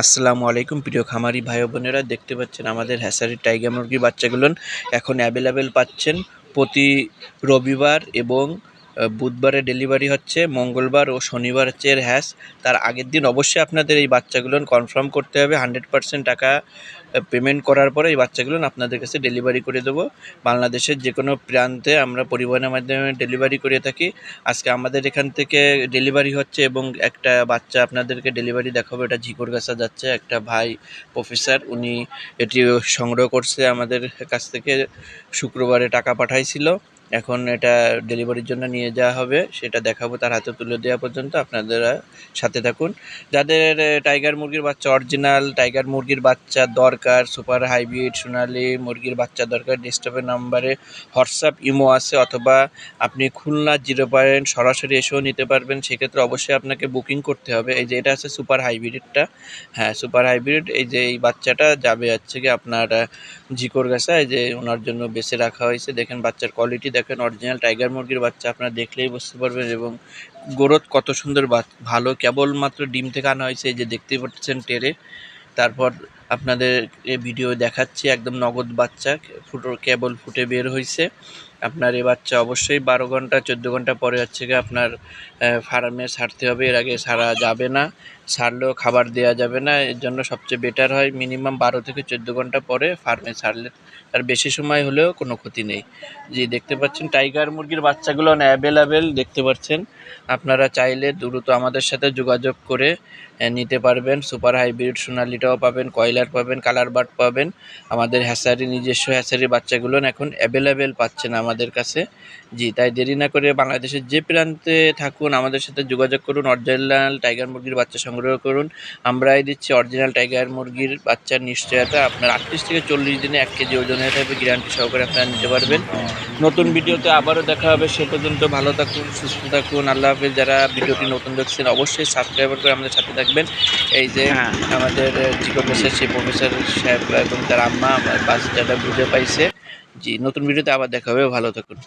আসসালামু আলাইকুম, প্রিয় খামারি ভাই বোনেরা। দেখতে পাচ্ছেন আমাদের হ্যাসারি টাইগার মুরগি বাচ্চাগুলো এখন অ্যাভেলেবেল পাচ্ছেন প্রতি রবিবার এবং বুধবারে ডেলিভারি হচ্ছে। মঙ্গলবার ও শনিবার হচ্ছে এর হ্যাস। তার আগের দিন অবশ্যই আপনাদের এই বাচ্চাগুলো কনফার্ম করতে হবে। হান্ড্রেড টাকা পেমেন্ট করার পরে এই বাচ্চাগুলো আপনাদের কাছে ডেলিভারি করে দেবো। বাংলাদেশের যে কোনো প্রান্তে আমরা পরিবহনের মাধ্যমে ডেলিভারি করে থাকি। আজকে আমাদের এখান থেকে ডেলিভারি হচ্ছে এবং একটা বাচ্চা আপনাদেরকে ডেলিভারি দেখাবো। এটা ঝিকরগাছা যাচ্ছে। একটা ভাই প্রফেসর উনি এটি সংগ্রহ করছে আমাদের কাছ থেকে। শুক্রবারে টাকা পাঠাইছিল। এখন এটা ডেলিভারির জন্য নিয়ে যাওয়া হবে। সেটা দেখাবো তার হাতে তুলে দেওয়া পর্যন্ত। আপনারা সাথে থাকুন। যাদের টাইগার মুরগির বাচ্চা অরিজিনাল টাইগার মুরগির বাচ্চা দরকার সুপার হাইব্রিড, সোনালি মুরগির বাচ্চা দরকার ডেস্কটপের নাম্বারে হোয়াটসঅ্যাপ ইমো আছে অথবা আপনি খুলনা জিরো পয়েন্ট সরাসরি এসেও নিতে পারবেন। সেক্ষেত্রে অবশ্যই আপনাকে বুকিং করতে হবে। এই যে এটা আছে সুপার হাইব্রিডটা হ্যাঁ সুপার হাইব্রিড, এই যে এই বাচ্চাটা যাবে হচ্ছে কি আপনার জিকোর গাছা এই যে ওনার জন্য বেছে রাখা হয়েছে। দেখেন বাচ্চার কোয়ালিটি দেখেন অরিজিনাল টাইগার মুরগির বাচ্চা আপনারা দেখলেই বুঝতে পারবেন এবং গ্রোথ কত সুন্দর ভালো। কেবলমাত্র ডিম থেকে আনা হয়েছে। এই যে দেখতেই পাচ্ছেন টেরে। তারপর আপনাদের এ ভিডিও দেখাচ্ছি একদম নগদ বাচ্চা ফুটো কেবল ফুটে বের হয়েছে আপনার এই বাচ্চা অবশ্যই বারো ঘণ্টা, চোদ্দ ঘণ্টা পরে হচ্ছে গিয়ে আপনার ফার্মে ছাড়তে হবে। এর আগে ছাড়া যাবে না ছাড়লেও খাবার দেওয়া যাবে না। এর জন্য সবচেয়ে বেটার হয় মিনিমাম বারো থেকে চোদ্দ ঘণ্টা পরে ফার্মে ছাড়লে তার বেশি সময় হলেও কোনো ক্ষতি নেই। জি, দেখতে পাচ্ছেন টাইগার মুরগির বাচ্চাগুলো অ্যাভেলেবেল দেখতে পাচ্ছেন। আপনারা চাইলে দ্রুত আমাদের সাথে যোগাযোগ করে নিতে পারবেন। সুপার হাইব্রিড সোনালিটাও পাবেন, কয়লার পাবেন কালার বার্ড পাবেন। আমাদের হ্যাসারি, নিজস্ব হ্যাসারি বাচ্চাগুলো এখন অ্যাভেলেবেল পাচ্ছেন আমাদের কাছে। জি তাই দেরি না করে বাংলাদেশের যে প্রান্তে থাকুন আমাদের সাথে যোগাযোগ করুন অরিজিনাল টাইগার মুরগির বাচ্চা সংগ্রহ করুন। আমরাই দিচ্ছি অরিজিনাল টাইগার মুরগির বাচ্চার নিশ্চয়তা। আপনার আটত্রিশ থেকে চল্লিশ দিনে এক কেজি ওজন হয়ে থাকবে গ্যারান্টি সহকারে আপনারা নিতে পারবেন। নতুন ভিডিওতে আবারও দেখা হবে সে পর্যন্ত ভালো থাকুন সুস্থ থাকুন। আল্লাহ হাফেজ। যারা ভিডিওটি নতুন দেখছেন অবশ্যই সাবস্ক্রাইবার করে আমাদের সাথে থাকবেন। এই যে হ্যাঁ। আমাদের জিকো প্রফেসর সেই প্রফেসর সাহেব এবং তার আম্মা আমার বাচ্চাটা বুঝে পাইছে। জি নতুন ভিডিওতে আবার দেখা হবে। ভালো থাকুন।